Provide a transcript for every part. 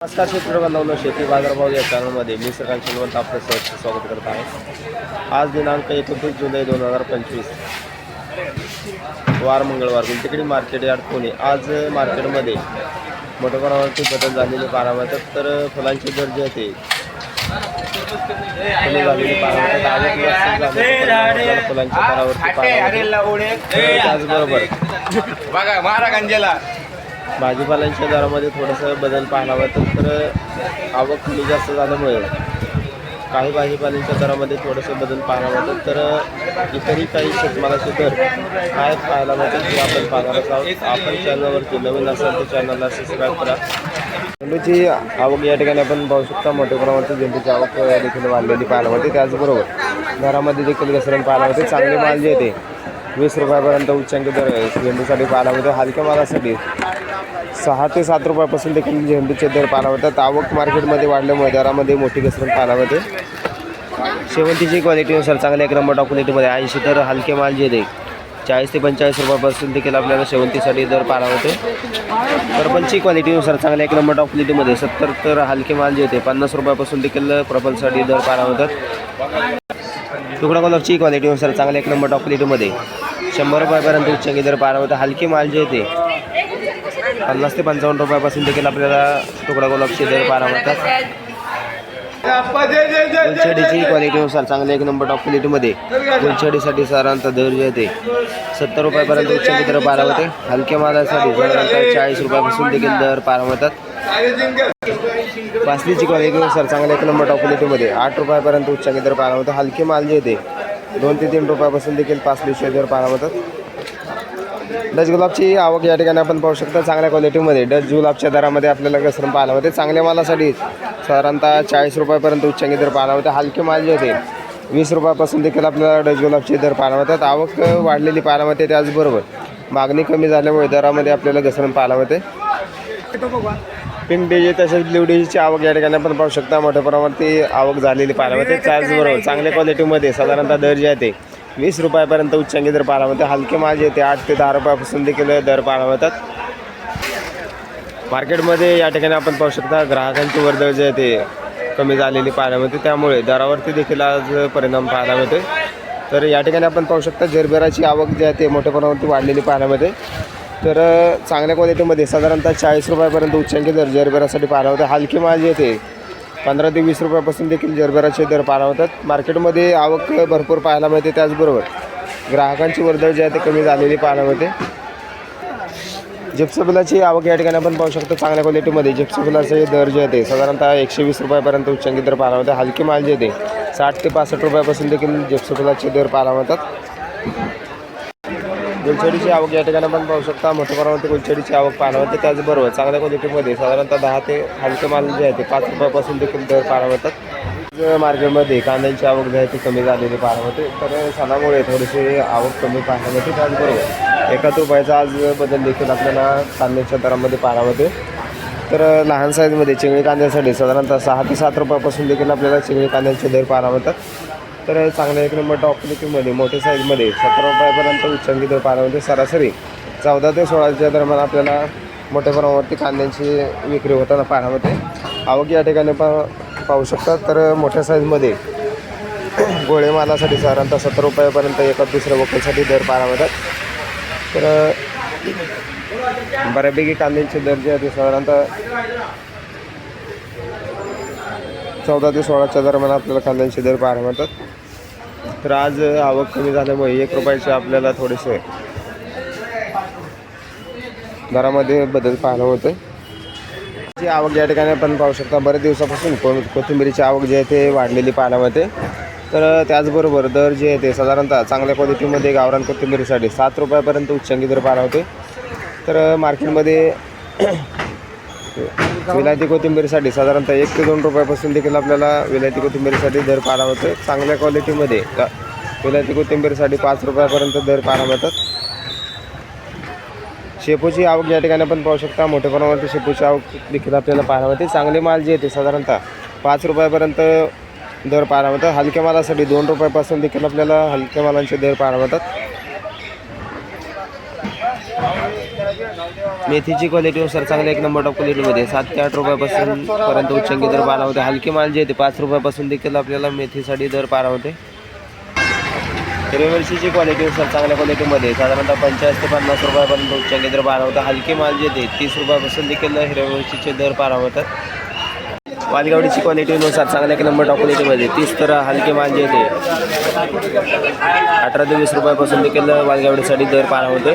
नमस्कार शेतकरी बांधवांनो शेती बाजारभाव या चॅनलमध्ये. मी सकाळ शिलवंत आपलं सहर्ष स्वागत करत आहे. आज दिनांक एकोणतीस जुलै दोन हजार पंचवीस. वार मंगळवार गुलटेकडी मार्केट यार्ड पुणे. आज मार्केटमध्ये मोठ्या प्रमाणावरती बदल झालेले मिळतात. तर फुलांचे दर जे आहे ते कमी झालेले आपल्याला फुलांच्या दरावरती त्याचबरोबर बघा मारा गंजेला भाजीपाल्यांच्या दरामध्ये थोडंसं बदल पाहायला मिळतो तर आवक कमी जास्त झाल्यामुळे काही भाजीपाल्यांच्या दरामध्ये थोडंसं बदल पाहायला मिळतात तर इतरही काही शेतमालाचे दर काय पाहायला मिळतात ते आपण पाहणारच आहोत. आपण चॅनलवरती नवीन असाल तर चॅनलला सबस्क्राईब करा. झेंडूची आवक या ठिकाणी आपण पाहू शकता. मोठ्या प्रमाणात झेंडूची आवक देखील वाढलेली पाहायला मिळते. त्याचबरोबर घरामध्ये देखील घसरण पाहायला मिळते चांगले माल जे येते वीस रुपयापर्यंत उच्चांक दर झेंडूसाठी पाहायला मिळतो. हलक्या मालासाठी सहा ते सात रुपयापासून देखील झेंडूचे दर पालावतात आवक मार्केटमध्ये वाढल्यामुळे दरामध्ये मोठी घसरण पालावते शेवंतीची क्वालिटीनुसार चांगल्या एक नंबर टॉप क्वालिटीमध्ये ऐंशी तर हलके माल जे दे चाळीस ते पंचेचाळीस रुपयापासून देखील आपल्याला शेवंतीसाठी दर पालावते प्रबलची क्वालिटीनुसार चांगल्या एक नंबर टॉप क्वालिटीमध्ये सत्तर तर हलके माल जे येते पन्नास रुपयापासून देखील प्रबलसाठी दर पालावतात तुकडा कलरची क्वालिटीनुसार चांगल्या एक नंबर टॉप क्वालिटीमध्ये शंभर रुपयापर्यंत उच्चांकी दर पालावतात हलके माल जे येते पन्नास ते पंचावन्न रुपयापासून देखील आपल्याला तुकडा गुलाबचे दर पाहायला मिळतात. गुलछडीची क्वालिटीनुसार चांगल्या एक नंबर टॉप क्वालिटीमध्ये गुलछडीसाठी साधारणतः दर जे येते सत्तर रुपयापर्यंत उच्चांकी दर पाहायला होते हलक्या मालासाठी साधारणतः चाळीस रुपयापासून देखील दर पाहायला मिळतात. पासलीची क्वालिटीनुसार चांगल्या एक नंबर टॉप क्वालिटीमध्ये आठ रुपयापर्यंत उच्चांकी दर पाहायला होतं हलके माल जे येते दोन ते तीन रुपयापासून देखील पासलीचे दर पाहायला होतात डच गुलाबची आवक या ठिकाणी आपण पाहू शकता चांगल्या क्वालिटीमध्ये डच गुलाबच्या दरामध्ये आपल्याला घसरण पाहायला होते चांगल्या मालासाठी साधारणतः चाळीस रुपयापर्यंत उच्चांकी दर पाहायला होते हलके माल जे होते वीस रुपयापासून देखील आपल्याला डच गुलाबचे दर पाहायला होतात आवक वाढलेली पाहायला मिळते त्याचबरोबर. मागणी कमी झाल्यामुळे दरामध्ये आपल्याला घसरण पाहायला मिळते. पिंक डेजी तसेच ब्ल्यू डेजीची आवक या ठिकाणी आपण पाहू शकता. मोठ्या प्रमाणावरती आवक झालेली पाहायला मिळते. त्याचबरोबर चांगल्या क्वालिटीमध्ये साधारणतः दर जे आहे ते वीस रुपयापर्यंत उच्चांकी दर पाहायला मिळते. हलके माझे ते आठ ते दहा रुपयापासून देखील दर पाहायला मिळतात. मार्केटमध्ये या ठिकाणी आपण पाहू शकता ग्राहकांची वर्दळ जे आहे ते कमी झालेली पाहायला मिळते. त्यामुळे दरावरती देखील आज परिणाम पाहायला मिळते तर या ठिकाणी आपण पाहू शकता जरबेराची आवक जी आहे ते मोठ्या प्रमाणावरती वाढलेली पाहायला मिळते. तर चांगल्या क्वालिटीमध्ये साधारणतः चाळीस रुपयापर्यंत उच्चांकी दर जरबेरासाठी पाहायला मिळते. हलके माल जे ते पंधरा ते वीस रुपयापासून देखील जरभराचे दर पारावतात होतात मार्केटमध्ये आवक भरपूर पाहायला मिळते त्याचबरोबर ग्राहकांची वर्दळ जी आहे ते कमी झालेली पाहायला मिळते. जिप्सफुलाची आवक या ठिकाणी आपण पाहू शकतो चांगल्या क्वालिटीमध्ये जिप्सफुलाचे दर जे आहे ते साधारणतः एकशे वीस रुपयापर्यंत उच्चांकी दर पाहायला होते हलके माल जे ते साठ ते पासष्ट रुपयापासून देखील जिप्सफुलाचे दर पाहायला मिळतात. गुलछडीची आवक या ठिकाणी आपण पाहू शकता. मोठ्या प्रमाणात गुलछडीची आवक पाहायला मिळते. त्याचबरोबर चांगल्या क्वालिटीमध्ये साधारणतः दहा ते हलके माल जे आहे ते पाच रुपयापासून देखील दर पाहायला मिळतात. मार्केटमध्ये कांद्यांची आवक जी आहे ती कमी झालेली पाहायला मिळते तर सणामुळे थोडीशी आवक कमी पाहायला मिळते. त्याचबरोबर एकाच रुपयाचा आज बदल देखील आपल्याला कांद्याच्या दरामध्ये पाहायला मिळते. तर लहान साईजमध्ये चिंगळी कांद्यासाठी साधारणतः सहा ते सात रुपयापासून देखील आपल्याला चिंगळी कांद्याचे दर पाहायला मिळतात. तर चांगल्या एक नंबर टॉप क्वालिटीमध्ये मोठ्या साईजमध्ये सतरा रुपयापर्यंत उच्चांकी दर सरासरी चौदा ते सोळाच्या दरम्यान आपल्याला मोठ्या प्रमाणावरती कांद्यांची विक्री होताना पाण्यामध्ये आवक या ठिकाणी पा पाहू शकतात तर मोठ्या साईजमध्ये गोळेमालासाठी साधारणतः सत्तर रुपयापर्यंत एका दुसऱ्या वकीलसाठी दर पाण्यामध्ये मिळतात तर बऱ्यापैकी कांद्यांचे दर जे आहेत ते साधारणतः चौदा ते सोळाच्या दरम्यान आपल्याला कांद्यांचे दर पाहायला मिळतात. तर आज आवक कमी झाल्यामुळे एक रुपयाचे आपल्याला थोडेसे दरामध्ये बदल पाहायला होतं जी आवक या ठिकाणी आपण पाहू शकता बरेच दिवसापासून को कोथिंबिरीची आवक जी आहे ते वाढलेली पाहायला मिळते. तर त्याचबरोबर दर जे आहे ते साधारणतः चांगल्या क्वालिटीमध्ये गावरान कोथिंबिरीसाठी सात रुपयापर्यंत उच्चांकी दर पाहायला होते तर मार्केटमध्ये विलायती कोथिंबीरसाठी साधारणतः एक ते दोन रुपयापासून देखील आपल्याला विलायती कोथिंबीरीसाठी दर पारा होतो चांगल्या क्वालिटीमध्ये विलायती कोथिंबीरीसाठी पाच रुपयापर्यंत दर पारा मिळतात. शेपूची आवक या ठिकाणी आपण पाहू शकता मोठ्या प्रमाणात शेपूची आवक देखील आपल्याला पाहायला मिळते. चांगले माल जे येते साधारणतः पाच रुपयापर्यंत दर पाहायला मिळतात. हलक्या मालासाठी दोन रुपयापासून देखील आपल्याला हलक्या मालांचे दर पाहायला मिळतात. मेथीची क्वालिटीनुसार चांगल्या एक नंबर टॉप क्वालिटीमध्ये सात ते आठ रुपयापासून पर्यंत उच्चांकी दर पारा होते. हलके माल जे येते पाच रुपयापासून देखील आपल्याला मेथीसाठी दर पारा होते. हिरव्या क्वालिटीनुसार चांगल्या क्वालिटीमध्ये साधारणतः पंचाळीस ते पन्नास रुपयापर्यंत उच्चांकी दर पारा होता. हलके माल जे येते तीस रुपयापासून देखील हिरव्या दर पारा होतात. वालगावडीची क्वालिटीनुसार चांगल्या एक नंबर टॉप क्वालिटीमध्ये तीस तर हलके माल जे येते अठरा ते वीस रुपयापासून देखील वालगावडीसाठी दर पारा होतो.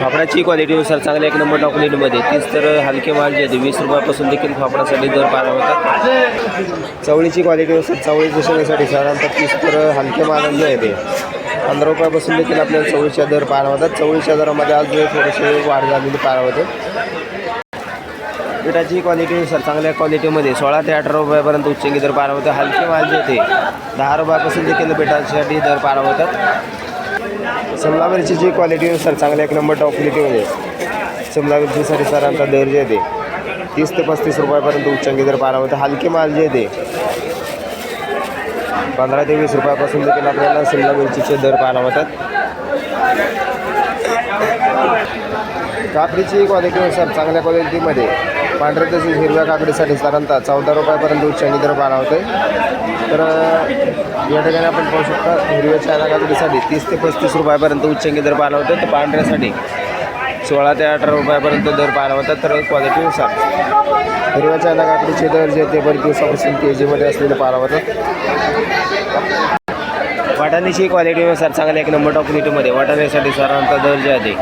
फाफडाची क्वालिटीनुसार चांगल्या एक नंबर टॉप तीच तर हलके माल जे येते वीस रुपयापासून देखील फाफडासाठी दर पारा होतात चवळीची क्वालिटीनुसार चवळी दिसण्यासाठी साधारणतः तीस तर हलके माल जे आहे ते पंधरा रुपयापासून देखील आपल्याला चवळीच्या दर पारा होतात चवळीच्या दरामध्ये आज थोडेसे वाढ झालेली पारा होते पिठाची क्वालिटीनुसार चांगल्या क्वालिटीमध्ये सोळा ते अठरा रुपयापर्यंत उच्चंगी दर पारा होते हलके माल जे ते दहा रुपयापासून देखील पिठासाठी दर पारा होतात शिमला मिरचीची क्वालिटीनुसार चांगल्या एक नंबर टॉप क्वालिटीमध्ये शिमला मिरचीसाठी सरांचा दर जे ते. तीस ते पस्तीस रुपयापर्यंत उच्चांकी दर पारा होते हलके माल जे ते. पंधरा ते वीस रुपयापासून देखील आपल्याला शिमला मिरचीचे दर पारा होतात. काकडीची क्वालिटीनुसार चांगल्या क्वालिटीमध्ये पांढऱ्या तसेच हिरव्या काकडीसाठी साधारणतः चौदा रुपयापर्यंत उच्चांकी दर बारा होते. तर या ठिकाणी आपण पाहू शकता हिरव्या चायना काकडीसाठी तीस ते पस्तीस रुपयापर्यंत उच्चांकी दर पाहिला होते. तर पांढऱ्यासाठी सोळा ते अठरा रुपयापर्यंत दर पाहिला होता तर क्वालिटीनुसार हिरव्या चायना काकडीचे दर जे ते बरेच दिवसापासून के जीमध्ये असलेले पाहिला होतात वाटाण्याची क्वालिटीनुसार चांगल्या एक नंबर टॉप क्वालिटीमध्ये वाटाण्यासाठी साधारणतः दर जे आहे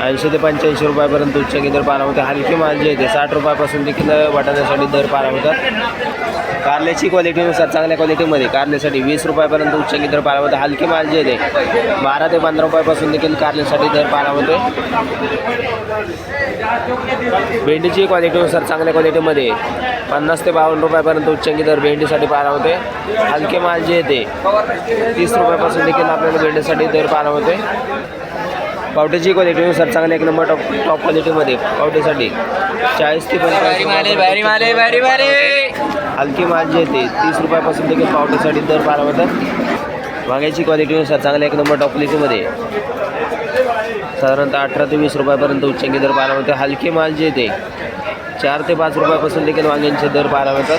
ऐंशी ते पंच्याऐंशी रुपयापर्यंत उच्च दर पारा होते हलकी माल जे आहे ते साठ रुपयापासून देखील वाटाण्यासाठी दर पारा होतात कारल्याची क्वालिटीनुसार चांगल्या क्वालिटीमध्ये कारल्यासाठी वीस रुपयापर्यंत उच्च दर पारा होते हलकी माल जे आहे बारा ते पंधरा रुपयापासून देखील कारल्यासाठी दर पारा होते भेंडीची क्वालिटीनुसार चांगल्या क्वालिटीमध्ये पन्नास ते बावन्न रुपयापर्यंत उच्चंकी दर भेंडीसाठी पारा होते हलके माल जे येते तीस रुपयापासून देखील आपल्याला भेंडीसाठी दर पारा होते पावट्याची क्वालिटीनुसार चांगल्या एक नंबर टॉप टॉप क्वालिटीमध्ये पावट्यासाठी. चाळीस ते पंचेचाळीस हलकी माल जे येते तीस रुपयापासून देखील पावट्यासाठी दर पारा होतात वांग्याची क्वालिटीनुसार चांगल्या एक नंबर टॉप क्वालिटीमध्ये साधारणतः अठरा ते वीस रुपयापर्यंत उच्चांकी दर पारा होते हलके माल जे येते चार ते पाच रुपयापासून देखील वांग्यांचे दर पारा होतात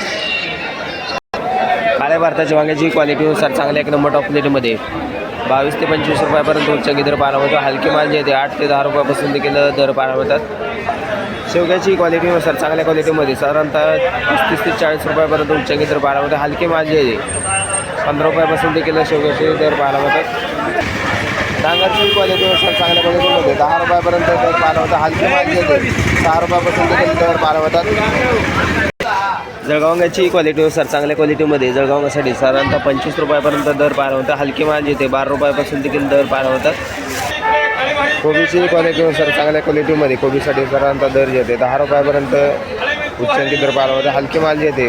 काळ्या भारताच्या वांग्याची क्वालिटीनुसार चांगल्या एक नंबर टॉप क्वालिटीमध्ये बावीस ते पंचवीस रुपयापर्यंत उच्चांकी दर पाहायला होतो हलके माल जे येते आठ ते दहा रुपयापासून देखील दर पाहायला होतात शेवग्याची क्वालिटीनुसार चांगल्या क्वालिटीमध्ये साधारणतः पस्तीस ते चाळीस रुपयापर्यंत उच्चांकी दर पाहायला मिळतात हलके माल जे आहे पंधरा रुपयापासून देखील शेवग्याचे दर पाहायला होतात डांगरची क्वालिटीनुसार चांगल्या क्वालिटीमध्ये दहा रुपयापर्यंत दर पाहायला मिळतात. हलके माल जे आहे सहा रुपयापासून देखील दर पाहायला होतात जळगावंगाची क्वालिटीनुसार चांगल्या क्वालिटीमध्ये जळगावंगासाठी साधारणतः पंचवीस रुपयापर्यंत दर पार होतात हलकी माल येते बारा रुपयापासून देखील दर पार होतात कोबीची क्वालिटीनुसार चांगल्या क्वालिटीमध्ये कोबीसाठी साधारणतः दर येते दहा रुपयापर्यंत उच्चांकी दर पार होतात हलकी माल येते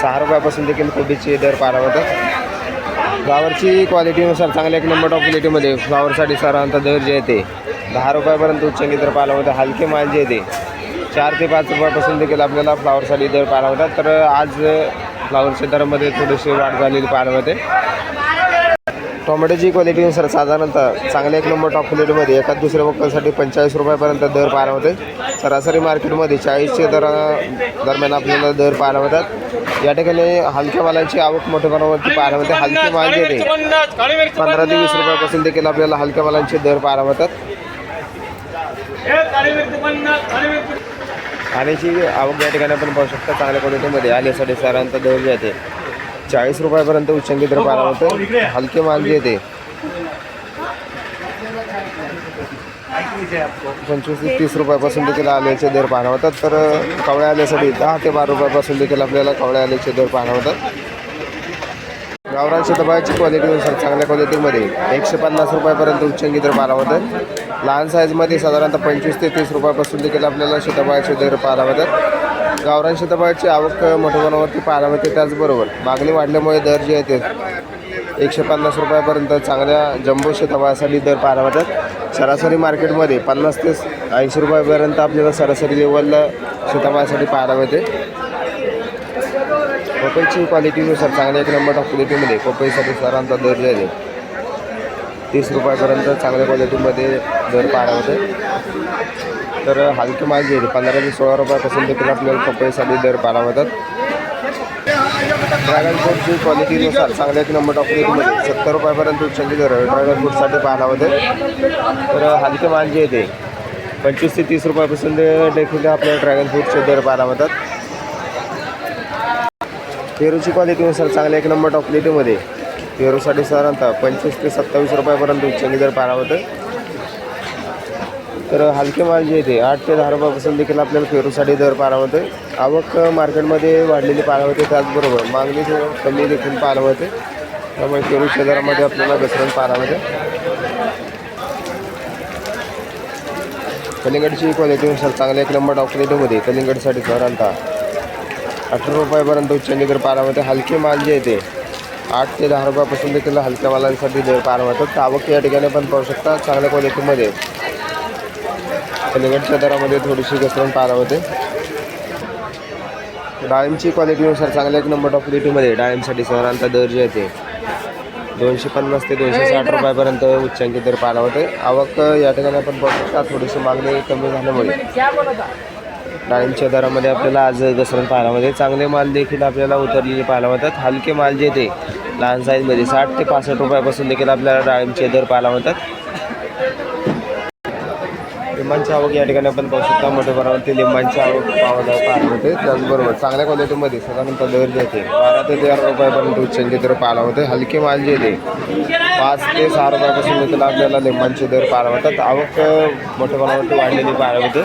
सहा रुपयापासून देखील कोबीचे दर पार होतात फ्लावरची क्वालिटीनुसार चांगल्या एक नंबर टॉप क्वालिटीमध्ये फ्लावरसाठी साधारणतः दर जे येते दहा रुपयापर्यंत उच्चांकी दर पार होते हलके माल जे येते चार ते पाच रुपयापासून देखील आपल्याला फ्लावरसाठी दर पार होतात तर आज फ्लावरच्या दरामध्ये थोडीशी वाढ झालेली पाहायला होते टोमॅटोची क्वालिटीनुसार साधारणतः चांगल्या एक नंबर टॉप क्वालिटीमध्ये एका दुसऱ्या वक्कलसाठी पंचेचाळीस रुपयापर्यंत दर पाहायला होते सरासरी मार्केटमध्ये चाळीसच्या दर दरम्यान आपल्याला दर पाहायला होतात या ठिकाणी हलक्या मालांची आवक मोठ्या प्रमाणावरती पाहायला होते हलके माल जे पंधरा ते वीस रुपयापासून देखील आपल्याला हलक्या मालांचे दर पाहायला होतात आल्याची आवक या ठिकाणी आपण पाहू शकता चांगल्या क्वालिटीमध्ये आल्यासाठी साधारणतः दर जे आहे चाळीस रुपयापर्यंत उच्चांकी दर पारा होतं. हलके माल जे येते. पंचवीस ते तीस रुपयापासून देखील आल्याचे दर पाहणार होतात. तर कवळ्या आल्यासाठी दहा ते बारा रुपयापासून देखील आपल्याला कवळ्या आल्याचे दर पाहणार होतात. गावरान शेतबाळाची क्वालिटीनुसार चांगल्या क्वालिटीमध्ये एकशे पन्नास रुपयापर्यंत उच्चांकी दर पारा होतात लहान साईजमध्ये साधारणतः पंचवीस ते तीस रुपयापासून देखील आपल्याला शेताबाळाचे दर पाहायला होतात गावरान शेताबाळाची आवक मोठ्या प्रमाणावरती पाहायला होते त्याचबरोबर मागणी वाढल्यामुळे दर जे आहेत ते एकशे पन्नास रुपयापर्यंत चांगल्या जम्बो शेताबाळासाठी दर पाहायला होतात सरासरी मार्केटमध्ये पन्नास ते ऐंशी रुपयापर्यंत आपल्याला सरासरी लेवलला शेताबाळासाठी पाहायला होते पपईची क्वालिटीनुसार चांगल्या एक नंबर ऑफ क्वालिटीमध्ये पपईसाठी सरांचा दर जे आहे तीस रुपयापर्यंत चांगल्या क्वालिटीमध्ये दर पाहायला होते तर हलके माल जे पंधरा ते सोळा रुपयापासून देखील आपल्याला पपईसाठी दर पाहायला होतात ड्रॅगन फ्रूटची क्वालिटीनुसार चांगल्या एक नंबर टॉपलेटमध्ये सत्तर रुपयापर्यंत उच्चांकी दर ड्रॅगन फ्रूटसाठी पाहायला होते तर हलके माल जे पंचवीस ते तीस रुपयापासून ते देखील आपल्याला ड्रॅगन फ्रूटचे दर पाहायला होतात पेरूची क्वालिटीनुसार चांगल्या एक नंबर टॉप पेरूसाठी साधारणतः पंचवीस ते सत्तावीस रुपयापर्यंत उच्चांनी दर पारा होतं तर हलके माल जे आहे आठ ते दहा रुपयापासून देखील आपल्याला पेरूसाठी दर पाहायला होते आवक मार्केटमध्ये वाढलेली पारा होते त्याचबरोबर मागणी कमी देखील पाहायला होते. त्यामुळे पेरूच्या दरामध्ये आपल्याला घसरण पारा होते. कलिंगडची क्वालिटीनुसार चांगल्या एक नंबर टॉप क्वालिटीमध्ये कलिंगडसाठी साधारणतः अठरा रुपयापर्यंत उच्चांनी दर पाहायला होते हलके माल जे आहे आठ ते दहा रुपयापासून देखील हलक्या मालांसाठी दर पार होतात आवक या ठिकाणी पण पाहू शकता. चांगल्या क्वालिटीमध्ये कलिंगडच्या दरामध्ये थोडीशी घसरण पाहायला होते डाळिंबची क्वालिटीनुसार चांगल्या एक नंबर टॉप क्वालिटीमध्ये डाळिंबसाठी साधारणतः दर जे आहे ते दोनशे पन्नास ते दोनशे साठ रुपयापर्यंत उच्चांकी दर पाहायला होते आवक या ठिकाणी आपण पाहू शकता. थोडीशी मागणी कमी झाल्यामुळे डाळिंबच्या दरामध्ये आपल्याला आज घसरण पाहायला मिळते. चांगले माल देखील आपल्याला उतरलेले पाहायला होतात हलके माल जे ते लहान साईजमध्ये साठ ते पासष्ट रुपयापासून देखील आपल्याला डाळिंबचे दर पाहायला होतात लिंबांची आवक या ठिकाणी आपण पाहू शकता. मोठ्या प्रमाणावरती लिंबांची आवक पाहायला पाहायला मिळते. त्याचबरोबर चांगल्या क्वालिटीमध्ये साधारणतः दर जे ते बारा ते तेरा रुपयापर्यंत उच्चांचे दर पाहायला मिळते. हलके माल जे ते पाच ते सहा रुपयापासून देखील आपल्याला लिंबांचे दर पाहायला होतात आवक मोठ्या प्रमाणावरती वाढलेली पाहायला मिळते.